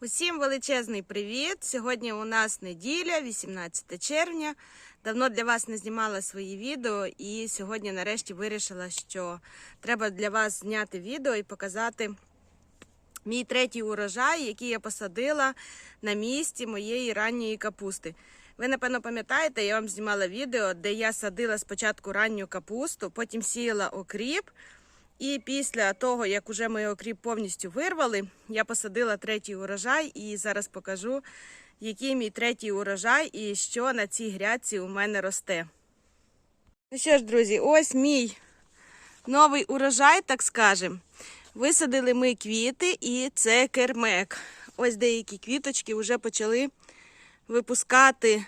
Усім величезний привіт! Сьогодні у нас неділя, 18 червня. Давно для вас не знімала свої відео, і сьогодні нарешті вирішила, що треба для вас зняти відео і показати мій третій урожай, який я посадила на місці моєї ранньої капусти. Ви, напевно, пам'ятаєте, я вам знімала відео, де я садила спочатку ранню капусту, потім сіяла окріп. І після того, як уже ми окріп повністю вирвали, я посадила третій урожай і зараз покажу, який мій третій урожай і що на цій грядці у мене росте. Ну що ж, друзі, ось мій новий урожай, так скажем. Висадили ми квіти і це кермек. Ось деякі квіточки вже почали випускати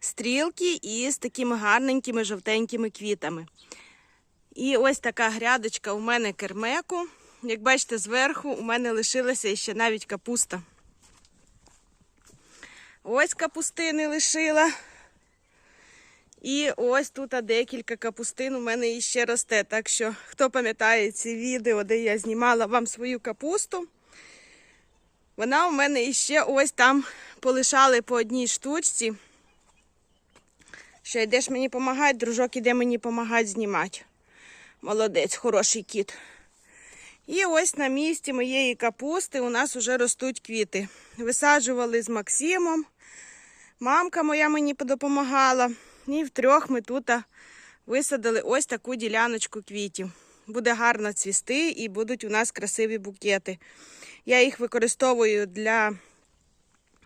стрілки із такими гарненькими жовтенькими квітами. І ось така грядочка у мене кермеку. Як бачите, зверху у мене лишилася ще навіть капуста. Ось капустини лишила. І ось тут декілька капустин у мене іще росте. Так що, хто пам'ятає ці відео, де я знімала вам свою капусту, вона у мене іще ось там полишали по одній штучці. Що йдеш мені допомагати, дружок іде мені допомагати знімати. Молодець, хороший кіт. І ось на місці моєї капусти у нас вже ростуть квіти. Висаджували з Максимом. Мамка моя мені допомагала. І втрьох ми тут висадили ось таку діляночку квітів. Буде гарно цвісти і будуть у нас красиві букети. Я їх використовую для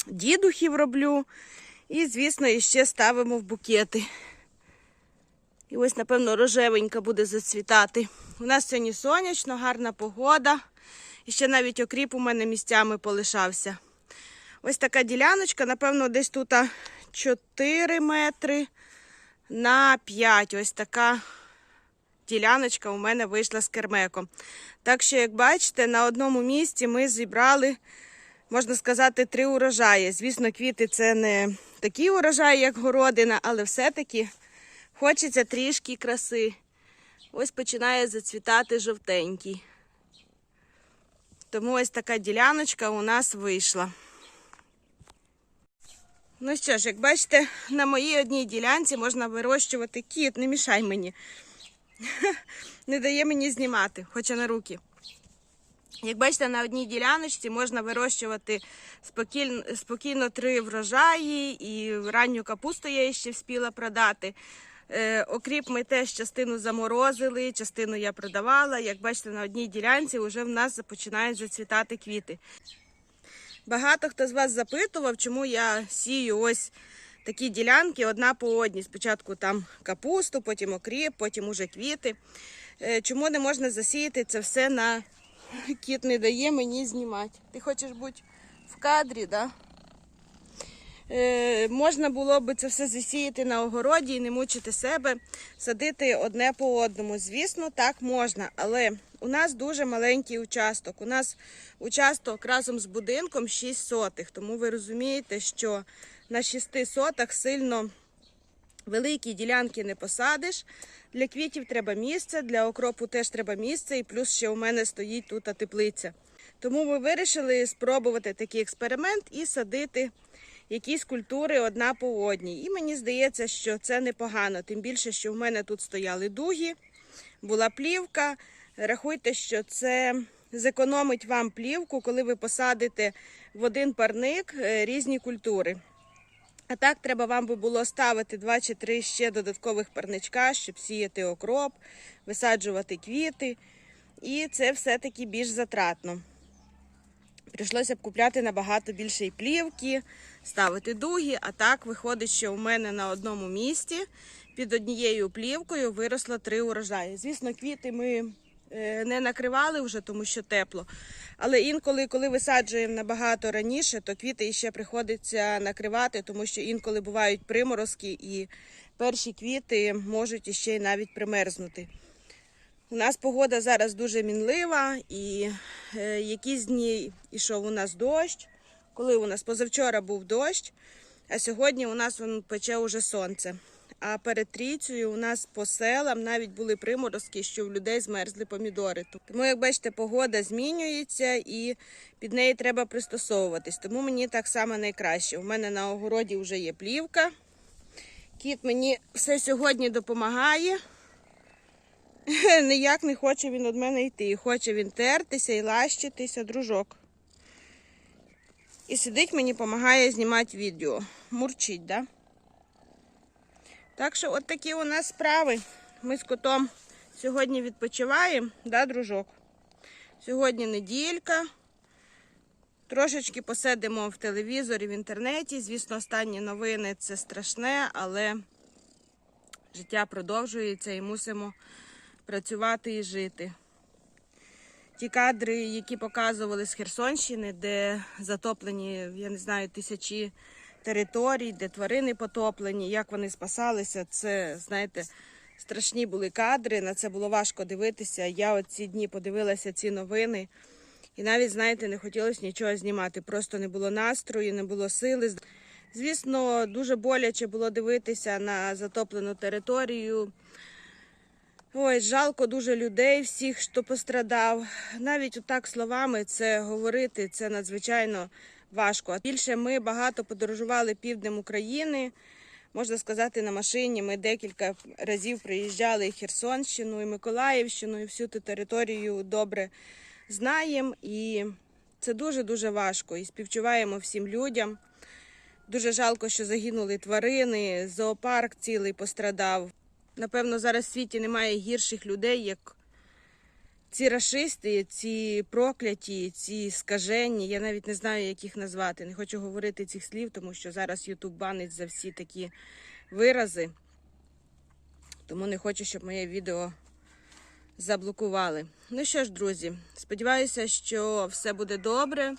дідухів роблю. І, звісно, іще ставимо в букети. І ось, напевно, рожевенька буде зацвітати. У нас сьогодні сонячно, гарна погода. І ще навіть окріп у мене місцями полишався. Ось така діляночка, напевно, десь тут 4 метри на 5. Ось така діляночка у мене вийшла з кермеком. Так що, як бачите, на одному місці ми зібрали, можна сказати, три урожаї. Звісно, квіти це не такі урожаї, як городина, але все-таки. Хочеться трішки краси. Ось починає зацвітати жовтенький. Тому ось така діляночка у нас вийшла. Ну що ж, як бачите, на моїй одній ділянці можна вирощувати кіт, не мішай мені. Не дає мені знімати, хоча на руки. Як бачите, на одній діляночці можна вирощувати спокійно, спокійно три врожаї, і ранню капусту я ще вспіла продати. Е, окріп ми теж частину заморозили, частину я продавала. Як бачите, на одній ділянці вже в нас починають зацвітати квіти. Багато хто з вас запитував, чому я сію ось такі ділянки одна по одній. Спочатку там капусту, потім окріп, потім уже квіти. Е, чому не можна засіяти це все на кіт не дає мені знімати? Ти хочеш бути в кадрі, так? Да? Е, можна було б це все засіяти на огороді і не мучити себе, садити одне по одному. Звісно, так можна, але у нас дуже маленький участок. У нас участок разом з будинком 6 сотих, тому ви розумієте, що на 6 сотах сильно великі ділянки не посадиш. Для квітів треба місце, для окропу теж треба місце, і плюс ще у мене стоїть тут теплиця. Тому ми вирішили спробувати такий експеримент і садити якісь культури одна по одній. І мені здається, що це непогано. Тим більше, що в мене тут стояли дуги, була плівка. Рахуйте, що це зекономить вам плівку, коли ви посадите в один парник е, різні культури. А так, треба вам би було ставити два чи три ще додаткових парничка, щоб сіяти окроп, висаджувати квіти. І це все-таки більш затратно. Прийшлося б купляти набагато більше і плівки, ставити дуги. А так виходить, що у мене на одному місці під однією плівкою виросло три урожаї. Звісно, квіти ми е, не накривали вже, тому що тепло. Але інколи, коли висаджуємо набагато раніше, то квіти ще приходиться накривати, тому що інколи бувають приморозки і перші квіти можуть іще навіть примерзнути. У нас погода зараз дуже мінлива, і е, якісь дні йшов у нас дощ. Коли у нас позавчора був дощ, а сьогодні у нас він пече уже сонце. а перед трійцею у нас по селам навіть були приморозки, що в людей змерзли помідори. Тому, як бачите, погода змінюється і під неї треба пристосовуватись. Тому мені так само найкраще. У мене на огороді вже є плівка. Кіт мені все сьогодні допомагає. Ніяк не хоче він від мене йти. Хоче він тертися і лащитися, дружок. І сидить мені допомагає знімати відео. Мурчить, да? Так що от такі у нас справи. Ми з котом сьогодні відпочиваємо, да, дружок? Сьогодні неділька. Трошечки посидимо в телевізорі в інтернеті. Звісно, останні новини це страшне, але життя продовжується і мусимо працювати і жити. Ті кадри, які показували з Херсонщини, де затоплені, я не знаю, тисячі територій, де тварини потоплені, як вони спасалися, це, знаєте, страшні були кадри. На це було важко дивитися. Я от ці дні подивилася ці новини. І навіть, знаєте, не хотілося нічого знімати. Просто не було настрою, не було сили. Звісно, дуже боляче було дивитися на затоплену територію. Ой, жалко дуже людей, всіх, хто пострадав. Навіть отак словами це говорити, це надзвичайно важко. А більше ми багато подорожували півднем України. Можна сказати, на машині ми декілька разів приїжджали і Херсонщину, і Миколаївщину, і всю ту територію добре знаємо. І це дуже-дуже важко. І співчуваємо всім людям. Дуже жалко, що загинули тварини, зоопарк цілий пострадав. Напевно, зараз в світі немає гірших людей, як ці рашисти, ці прокляті, ці скажені. Я навіть не знаю, як їх назвати. Не хочу говорити цих слів, тому що зараз Ютуб банить за всі такі вирази. Тому не хочу, щоб моє відео заблокували. Ну що ж, друзі, сподіваюся, що все буде добре.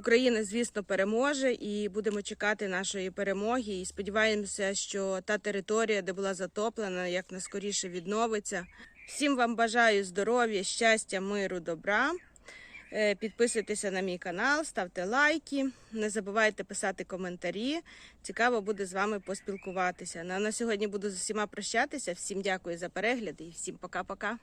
Україна, звісно, переможе і будемо чекати нашої перемоги. І сподіваємося, що та територія, де була затоплена, як наскоріше відновиться. Всім вам бажаю здоров'я, щастя, миру, добра. Е, Підписуйтеся на мій канал, ставте лайки, не забувайте писати коментарі. Цікаво буде з вами поспілкуватися. Ну, на сьогодні буду з усіма прощатися. Всім дякую за перегляд і всім пока-пока.